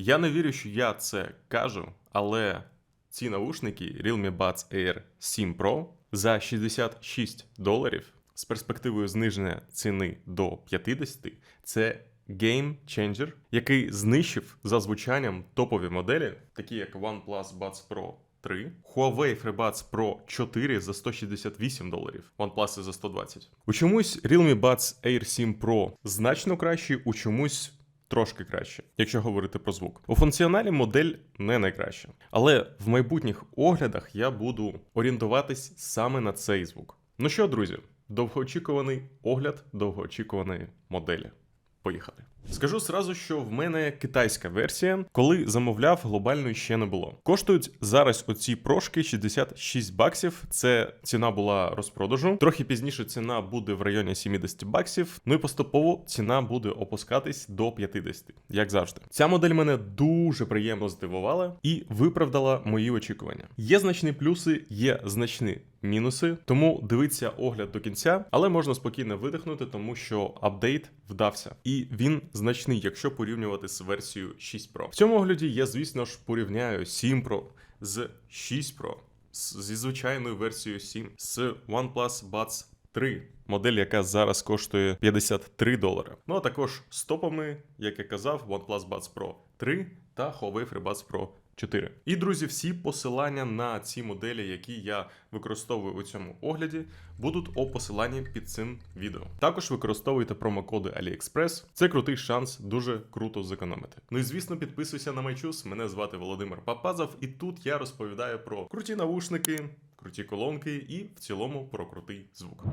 Я не вірю, що я це кажу, але ці наушники Realme Buds Air 7 Pro за 66 доларів з перспективою зниження ціни до 50 це Game Changer, який знищив за звучанням топові моделі, такі як OnePlus Buds Pro 3, Huawei FreeBuds Pro 4 за 168 доларів, OnePlus за 120. У чомусь Realme Buds Air 7 Pro значно кращий, у чомусь трошки краще, якщо говорити про звук. У функціоналі модель не найкраща. Але в майбутніх оглядах я буду орієнтуватись саме на цей звук. Ну що, друзі, довгоочікуваний огляд довгоочікуваної моделі. Поїхали. Скажу сразу, що в мене китайська версія, коли замовляв, глобальної ще не було. Коштують зараз оці прошки 66 баксів. Це ціна була розпродажу. Трохи пізніше ціна буде в районі 70 баксів. Ну і поступово ціна буде опускатись до 50, як завжди. Ця модель мене дуже приємно здивувала і виправдала мої очікування. Є значні плюси, є значні мінуси, тому дивіться огляд до кінця, але можна спокійно видихнути, тому що апдейт вдався, і він значний, якщо порівнювати з версією 6 Pro. В цьому огляді я, звісно ж, порівняю 7 Pro з 6 Pro, зі звичайною версією 7, з OnePlus Buds 3. Модель, яка зараз коштує 53 долари. Ну а також з топами, як я казав, OnePlus Buds Pro 3 та Huawei FreeBuds Pro 4. І, друзі, всі посилання на ці моделі, які я використовую у цьому огляді, будуть у посиланні під цим відео. Також використовуйте промокоди AliExpress. Це крутий шанс дуже круто зекономити. Ну і звісно, підписуйся на Майчус. Мене звати Володимир Папазов, і тут я розповідаю про круті навушники. Круті колонки і в цілому про крутий звук.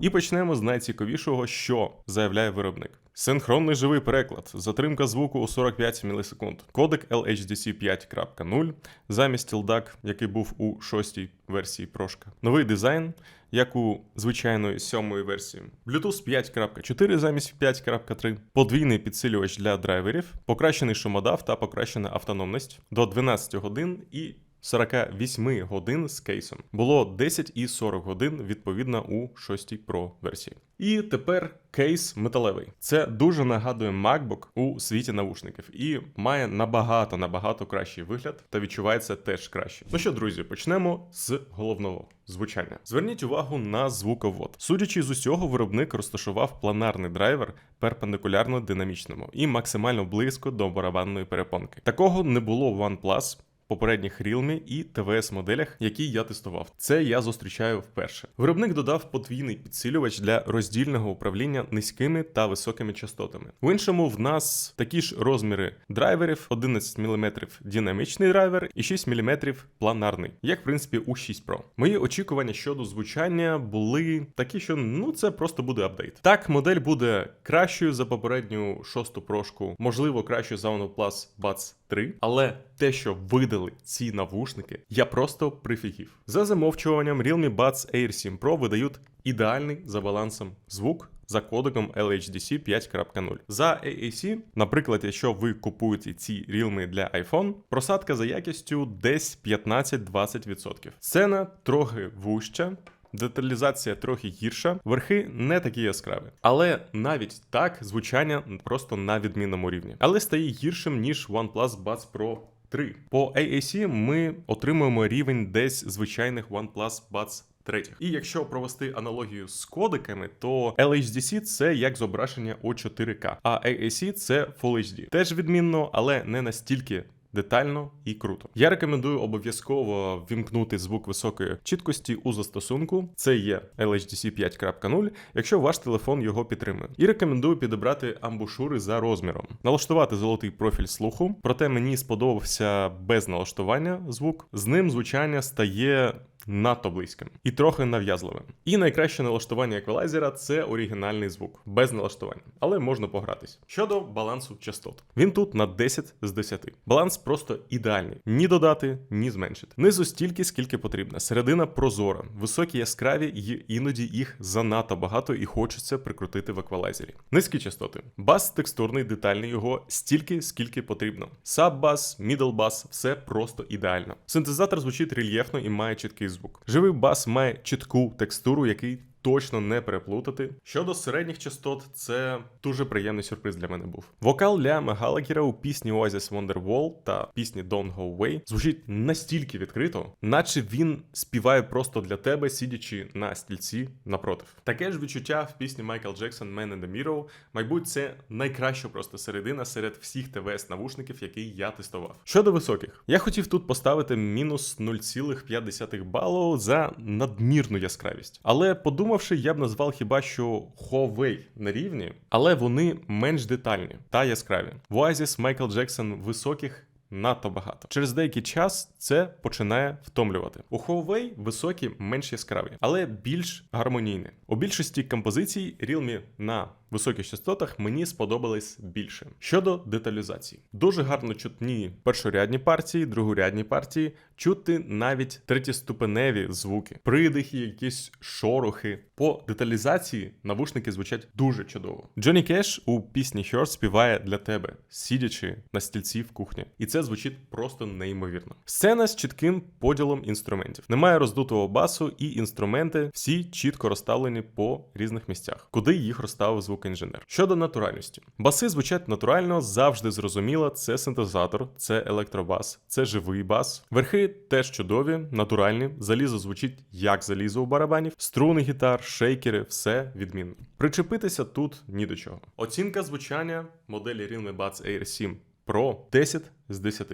І почнемо з найцікавішого, що заявляє виробник. Синхронний живий переклад, затримка звуку у 45 мілісекунд, кодек LHDC 5.0 замість LDAC, який був у шостій версії прошка. Новий дизайн, як у звичайної сьомої версії. Bluetooth 5.4 замість 5.3, подвійний підсилювач для драйверів, покращений шумодав та покращена автономність до 12 годин і 48 годин з кейсом. Було 10 і 40 годин відповідно у 6 Pro версії. І тепер кейс металевий. Це дуже нагадує MacBook у світі навушників і має набагато набагато кращий вигляд та відчувається теж краще. Ну що, друзі, почнемо з головного звучання. Зверніть увагу на звуковод. Судячи з усього, виробник розташував планарний драйвер перпендикулярно динамічному і максимально близько до барабанної перепонки. Такого не було в OnePlus попередніх Realme і TVS моделях, які я тестував. Це я зустрічаю вперше. Виробник додав подвійний підсилювач для роздільного управління низькими та високими частотами. В іншому в нас такі ж розміри драйверів: 11 мм динамічний драйвер і 6 мм планарний, як в принципі у 6 Pro. Мої очікування щодо звучання були такі, що ну це просто буде апдейт. Так, модель буде кращою за попередню шосту прошку, можливо, кращою за OnePlus Buds 3, але те, що видали ці навушники, я просто прифігів. За замовчуванням Realme Buds Air 7 Pro видають ідеальний за балансом звук. За кодеком LHDC 5.0. За AAC, наприклад, якщо ви купуєте ці Realme для iPhone, просадка за якістю десь 15-20%. Сцена трохи вужча, Деталізація трохи гірша, верхи не такі яскраві. Але навіть так звучання просто на відмінному рівні. Але стає гіршим, ніж OnePlus Buds Pro 3. По AAC ми отримуємо рівень десь звичайних OnePlus Buds третіх. І якщо провести аналогію з кодиками, то LHDC це як зображення у 4К, а AAC це Full HD. Теж відмінно, але не настільки детально і круто. Я рекомендую обов'язково вімкнути звук високої чіткості у застосунку. Це є LHDC 5.0, якщо ваш телефон його підтримує. І рекомендую підібрати амбушури за розміром, налаштувати золотий профіль слуху. Проте мені сподобався без налаштування звук. З ним звучання стає. Надто близьким і трохи нав'язливим. І найкраще налаштування еквалайзера це оригінальний звук, без налаштування, але можна погратись. Щодо балансу частот, він тут на 10 з 10. Баланс просто ідеальний: ні додати, ні зменшити. Низу стільки, скільки потрібно. Середина прозора, високі яскраві, і іноді їх занадто багато і хочеться прикрутити в еквалайзері. Низькі частоти. Бас текстурний, детальний його стільки, скільки потрібно. Саб-бас, мідл-бас, все просто ідеально. Синтезатор звучить рельєфно і має чіткий звук. Живий бас має чітку текстуру, який точно не переплутати. Щодо середніх частот, це дуже приємний сюрприз для мене був. Вокал Ляма Галагера у пісні Oasis Wonderwall та пісні Don't Go Away звучить настільки відкрито, наче він співає просто для тебе, сидячи на стільці напротив. Таке ж відчуття в пісні Майкл Джексон Man in the Mirror. Мабуть, це найкраща просто середина серед всіх ТВС навушників, які я тестував. Щодо високих, я хотів тут поставити мінус 0,5 балу за надмірну яскравість. Але подумавши, я б назвав хіба що Huawei на рівні, але вони менш детальні та яскраві. В Oasis Майкл Джексон високих. Надто багато. Через деякий час це починає втомлювати. У Huawei високі менш яскраві, але більш гармонійні. У більшості композицій Realme на високих частотах мені сподобались більше. Щодо деталізації, дуже гарно чутні першорядні партії, другорядні партії, чути навіть третєступеневі звуки, придихи, якісь шорохи. По деталізації навушники звучать дуже чудово. Джонні Кеш у пісні Her співає для тебе, сидячи на стільці в кухні, і це звучить просто неймовірно. Сцена з чітким поділом інструментів. Немає роздутого басу, і інструменти всі чітко розставлені по різних місцях, куди їх розставив звукоінженер. Щодо натуральності, баси звучать натурально, завжди зрозуміло. Це синтезатор, це електробас, це живий бас. Верхи теж чудові, натуральні. Залізо звучить як залізо у барабанів, струни гітар, шейкери, все відмінно. Причепитися тут ні до чого. Оцінка звучання моделі Realme Buds Air 7 Pro 10 з 10.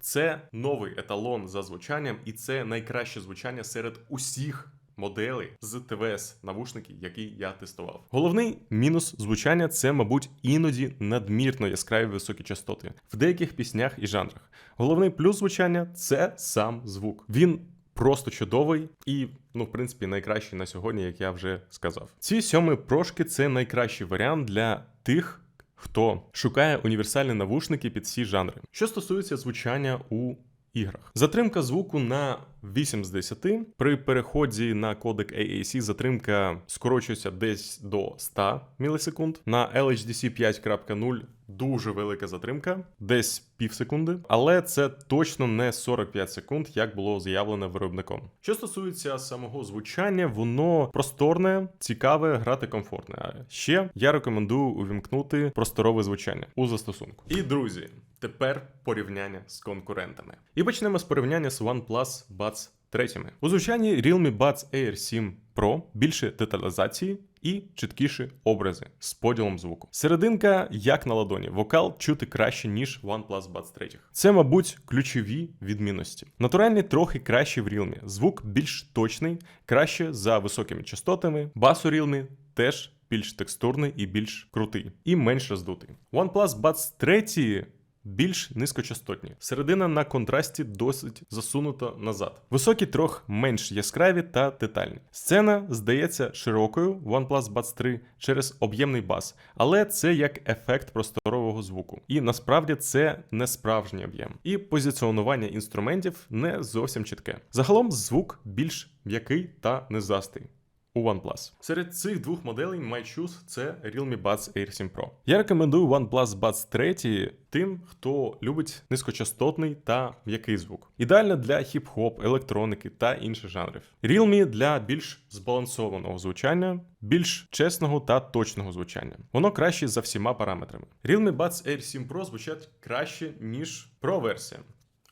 Це новий еталон за звучанням, і це найкраще звучання серед усіх моделей з ТВС навушників, які я тестував. Головний мінус звучання це, мабуть, іноді надмірно яскраві високі частоти в деяких піснях і жанрах. Головний плюс звучання це сам звук. Він просто чудовий і, ну, в принципі, найкращий на сьогодні, як я вже сказав. Ці сьомі прошки це найкращий варіант для тих. Хто шукає універсальні навушники під всі жанри? Що стосується звучання у іграх, затримка звуку на 8 з 10. При переході на кодек AAC затримка скорочується десь до 100 мілісекунд. На LHDC 5.0 дуже велика затримка, десь пів секунди, але це точно не 45 секунд, як було заявлено виробником. Що стосується самого звучання, воно просторне, цікаве, грати комфортне. А ще я рекомендую увімкнути просторове звучання у застосунку. І друзі, тепер порівняння з конкурентами. І почнемо з порівняння з OnePlus Buds третіми. У звучанні Realme Buds Air 7 Pro більше деталізації і чіткіші образи з поділом звуку. Серединка, як на ладоні, вокал чути краще, ніж OnePlus Buds 3. Це, мабуть, ключові відмінності. Натуральний трохи краще в Realme, звук більш точний, краще за високими частотами. Бас у Realme теж більш текстурний і більш крутий, і менш роздутий. OnePlus Buds 3 більш низькочастотні. Середина на контрасті досить засунута назад. Високі трох менш яскраві та детальні. Сцена здається широкою OnePlus Buds 3 через об'ємний бас, але це як ефект просторового звуку. І насправді це не справжній об'єм. І позиціонування інструментів не зовсім чітке. Загалом звук більш м'який та незастий у OnePlus. Серед цих двох моделей my choose – це Realme Buds Air 7 Pro. Я рекомендую OnePlus Buds 3 тим, хто любить низькочастотний та м'який звук. Ідеально для хіп-хоп, електроніки та інших жанрів. Realme для більш збалансованого звучання, більш чесного та точного звучання. Воно краще за всіма параметрами. Realme Buds Air 7 Pro звучать краще, ніж Pro версія.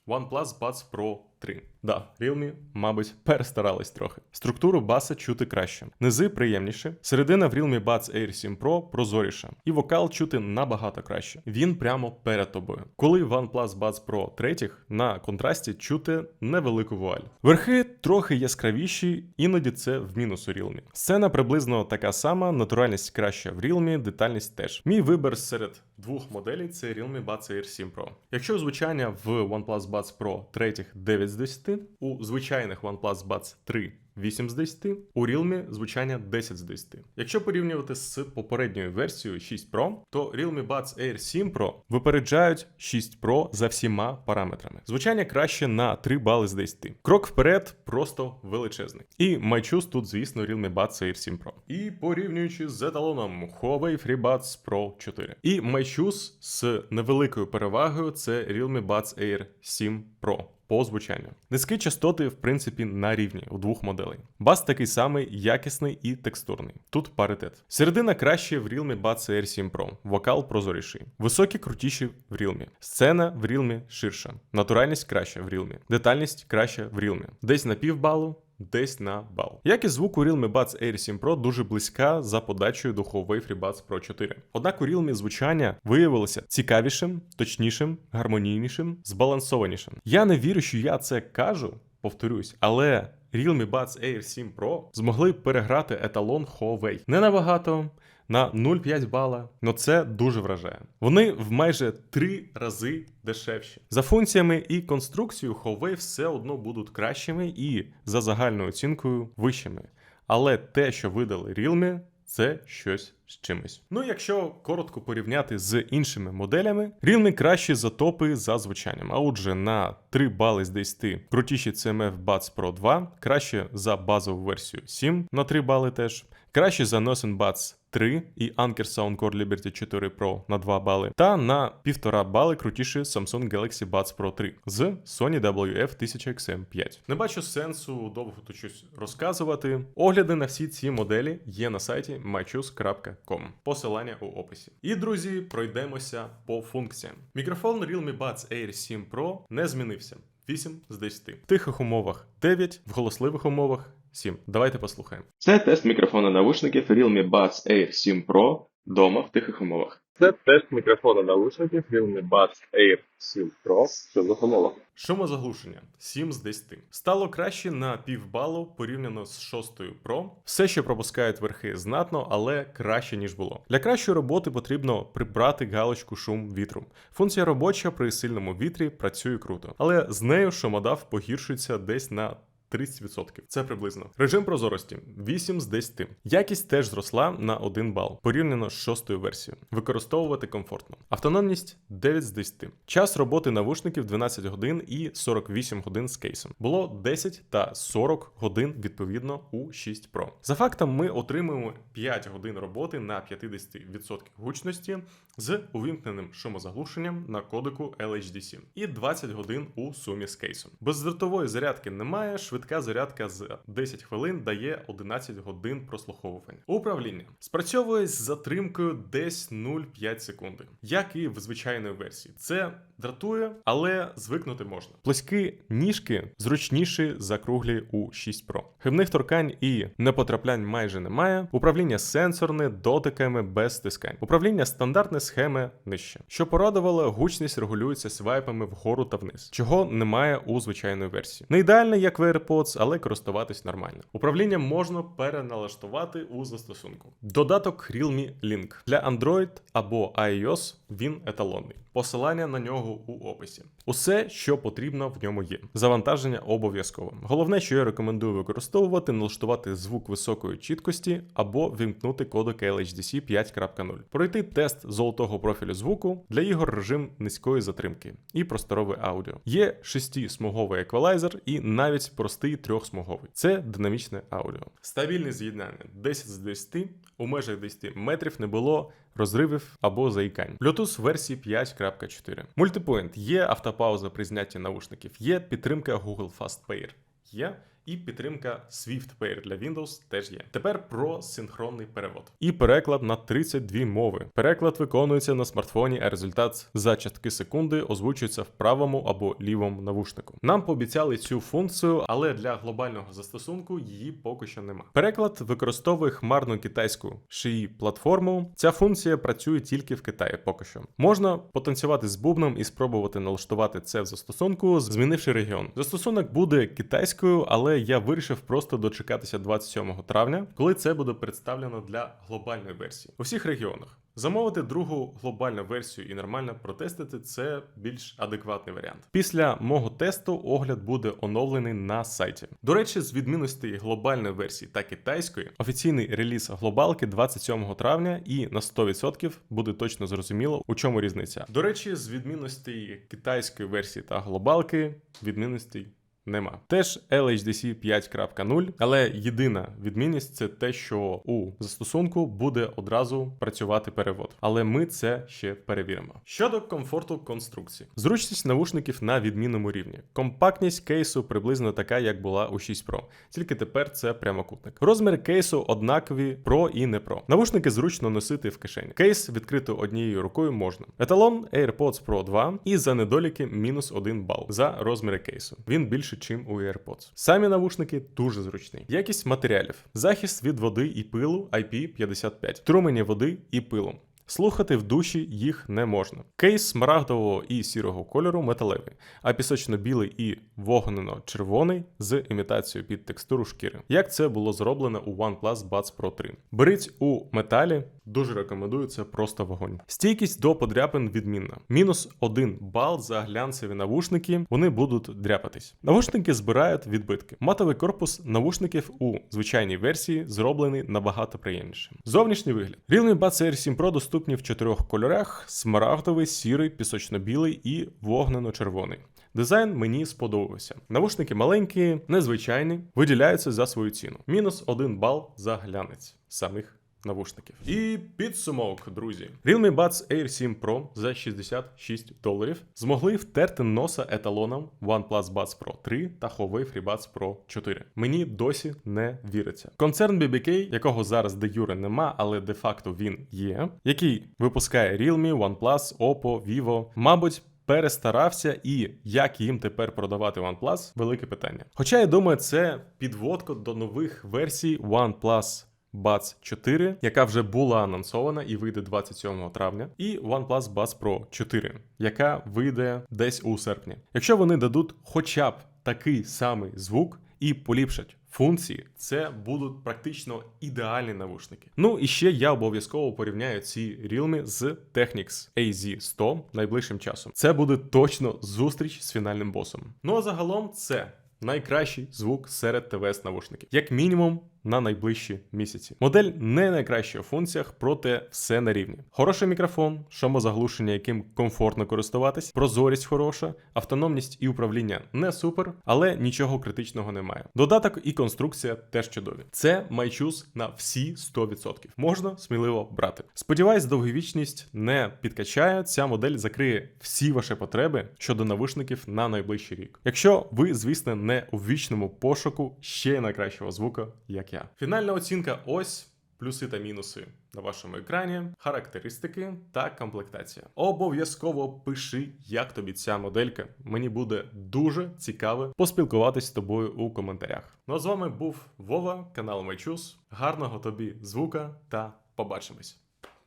OnePlus Buds Pro 3. Да, Realme, мабуть, перестарались трохи. Структуру баса чути краще. Низи приємніші. Середина в Realme Buds Air 7 Pro прозоріша. І вокал чути набагато краще. Він прямо перед тобою. Коли OnePlus Buds Pro 3 на контрасті чути невелику вуаль. Верхи трохи яскравіші, іноді це в мінус у Realme. Сцена приблизно така сама, натуральність краща в Realme, детальність теж. Мій вибір серед двох моделей це Realme Buds Air 7 Pro. Якщо звучання в OnePlus Buds Pro 3 9 з 10, у звичайних OnePlus Buds 3 8 з 10, у Realme звучання 10 з 10. Якщо порівнювати з попередньою версією 6 Pro, то Realme Buds Air 7 Pro випереджають 6 Pro за всіма параметрами. Звучання краще на 3 бали з 10. Крок вперед просто величезний. І MyChoose тут, звісно, Realme Buds Air 7 Pro. І порівнюючи з еталоном Huawei FreeBuds Pro 4. І MyChoose з невеликою перевагою це Realme Buds Air 7 Pro по звучанню. Низькі частоти, в принципі, на рівні у двох моделей. Моделей. Бас такий самий якісний і текстурний. Тут паритет. Середина краще в Realme Buds Air 7 Pro, вокал прозоріший. Високі крутіші в Realme. Сцена в Realme ширша. Натуральність краща в Realme. Детальність краща в Realme. Десь на півбалу, десь на бал. Якість звуку Realme Buds Air 7 Pro дуже близька за подачею до Huawei FreeBuds Pro 4. Однак у Realme звучання виявилося цікавішим, точнішим, гармонійнішим, збалансованішим. Я не вірю, що я це кажу, повторюсь, але Realme Buds Air 7 Pro змогли переграти еталон Huawei. Не набагато. На 0,5 бала, Але це дуже вражає. Вони в майже три рази дешевші. За функціями і конструкцією Huawei все одно будуть кращими і за загальною оцінкою вищими. Але те, що видали Realme, це щось з чимось. Ну, якщо коротко порівняти з іншими моделями, кращі за топи за звучанням. А отже, на 3 бали з 10 крутіші CMF Buds Pro 2, краще за базову версію 7 на 3 бали теж, краще за Nosen Buds 3 і Anker Soundcore Liberty 4 Pro на 2 бали, та на 1,5 бали крутіші Samsung Galaxy Buds Pro 3 з Sony WF-1000XM5. Не бачу сенсу довго тут щось розказувати. Огляди на всі ці моделі є на сайті mychoose.com. Посилання у описі. І друзі, пройдемося по функціям. Мікрофон Realme Buds Air 7 Pro не змінився. 8 з 10. В тихих умовах 9, в голосливих умовах 7. Давайте послухаємо. Це тест мікрофона навушників Realme Buds Air 7 Pro дома в тихих умовах. Це тест мікрофона наушників Realme Buds Air 7 Pro в умовах. Шумозаглушення 7 з 10. Стало краще на півбалу порівняно з 6 Pro. Все ще пропускають верхи знатно, але краще ніж було. Для кращої роботи потрібно прибрати галочку шум вітру. Функція робоча при сильному вітрі працює круто, але з нею шумодав погіршується десь на 30%. Це приблизно. Режим прозорості 8 з 10. Якість теж зросла на 1 бал порівняно з шостою версією. Використовувати комфортно. Автономність 9 з 10. Час роботи навушників 12 годин і 48 годин з кейсом. Було 10 та 40 годин відповідно у 6 Pro. За фактом, ми отримуємо 5 годин роботи на 50% гучності з увімкненим шумозаглушенням на кодеку LHD7 і 20 годин у сумі з кейсом. Бездротової зарядки немає. Швидка зарядка з 10 хвилин дає 11 годин прослуховування. Управління спрацьовує з затримкою десь 0,5 секунди, як і в звичайної версії. Це дратує, але звикнути можна. Плоські ніжки зручніші за круглі у 6 Pro. Хибних торкань і непотраплянь майже немає. Управління сенсорне дотиками без стискань. Управління стандартне схеми нижче. Що порадувало, гучність регулюється свайпами вгору та вниз, чого немає у звичайної версії. Не ідеальне, як в AirPods, але користуватись нормально. Управління можна переналаштувати у застосунку. Додаток Realme Link для Android або iOS він еталонний. Посилання на нього у описі. Усе, що потрібно в ньому є. Завантаження обов'язково. Головне, що я рекомендую використовувати, налаштувати звук високої чіткості або вімкнути кодек LHDC 5.0. Пройти тест золотого профілю звуку для ігор режим низької затримки і просторове аудіо. Є шестисмуговий еквалайзер і навіть простий трьохсмуговий. Це динамічне аудіо. Стабільне з'єднання 10 з 10, у межах 10 метрів не було розривів або заїкань. Bluetooth версії 5.4. Мультипоінт є автопауза при знятті наушників, є підтримка Google Fast Pair. Є і підтримка Swift Pair для Windows теж є. Тепер про синхронний перевод. І переклад на 32 мови. Переклад виконується на смартфоні, а результат за частки секунди озвучується в правому або лівому навушнику. Нам пообіцяли цю функцію, але для глобального застосунку її поки що нема. Переклад використовує хмарну китайську шиї платформу. Ця функція працює тільки в Китаї поки що. Можна потанцювати з бубном і спробувати налаштувати це в застосунку, змінивши регіон. Застосунок буде китайською, але я вирішив просто дочекатися 27 травня, коли це буде представлено для глобальної версії у всіх регіонах. Замовити другу глобальну версію і нормально протестити це більш адекватний варіант. Після мого тесту огляд буде оновлений на сайті. До речі, з відмінностей глобальної версії та китайської, офіційний реліз глобалки 27 травня, і на 100% буде точно зрозуміло, у чому різниця. До речі, з відмінностей китайської версії та глобалки, відмінностей нема. Теж LHDC 5.0, але єдина відмінність це те, що у застосунку буде одразу працювати перевод. Але ми це ще перевіримо. Щодо комфорту конструкції, зручність навушників на відмінному рівні. Компактність кейсу приблизно така, як була у 6 Pro, тільки тепер це прямокутник. Розміри кейсу однакові Pro і не Pro. Навушники зручно носити в кишені. Кейс відкрити однією рукою можна. Еталон AirPods Pro 2 і за недоліки мінус 1 бал за розміри кейсу. Він більше, чим у AirPods. Самі навушники дуже зручні. Якість матеріалів, захист від води і пилу IP55, трумені води і пилу. Слухати в душі їх не можна. Кейс смарагдового і сірого кольору металевий, а пісочно-білий і вогнено-червоний з імітацією під текстуру шкіри. Як це було зроблено у OnePlus Buds Pro 3. Беріть у металі, дуже рекомендую, це просто вогонь. Стійкість до подряпин відмінна. Мінус 1 бал за глянцеві навушники, вони будуть дряпатись. Навушники збирають відбитки. Матовий корпус навушників у звичайній версії зроблений набагато приємніше. Зовнішній вигляд. Realme Buds Air 7 Pro доступні в чотирьох кольорах: смарагдовий, сірий, пісочно-білий і вогнено-червоний. Дизайн мені сподобався. Навушники маленькі, незвичайні, виділяються за свою ціну. Мінус один бал за глянець самих навушників. І підсумок, друзі. Realme Buds Air 7 Pro за 66 доларів змогли втерти носа еталоном OnePlus Buds Pro 3 та Huawei FreeBuds Pro 4. Мені досі не віриться. Концерн BBK, якого зараз де юре нема, але де-факто він є, який випускає Realme, OnePlus, Oppo, Vivo, мабуть. Перестарався і як їм тепер продавати OnePlus – велике питання. Хоча я думаю, це підводка до нових версій OnePlus Buds 4, яка вже була анонсована і вийде 27 травня, і OnePlus Buds Pro 4, яка вийде десь у серпні. Якщо вони дадуть хоча б такий самий звук і поліпшать функції, це будуть практично ідеальні навушники. Ну і ще я обов'язково порівняю ці Realme з Technics AZ100 найближчим часом. Це буде точно зустріч з фінальним босом. Ну а загалом це найкращий звук серед ТВС навушників, як мінімум на найближчі місяці. Модель не найкраща в функціях, проте все на рівні. Хороший мікрофон, шумозаглушення, яким комфортно користуватись, прозорість хороша, автономність і управління не супер, але нічого критичного немає. Додаток і конструкція теж чудові. Це майчус на всі 100%. Можна сміливо брати. Сподіваюсь, довговічність не підкачає. Ця модель закриє всі ваші потреби щодо навушників на найближчий рік. Якщо ви, звісно, не у вічному пошуку ще найкращого звука, як я. Фінальна оцінка ось. Плюси та мінуси на вашому екрані, характеристики та комплектація. Обов'язково пиши, як тобі ця моделька. Мені буде дуже цікаво поспілкуватись з тобою у коментарях. Ну а з вами був Вова, канал Майчус. Гарного тобі звука та побачимось.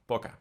Пока.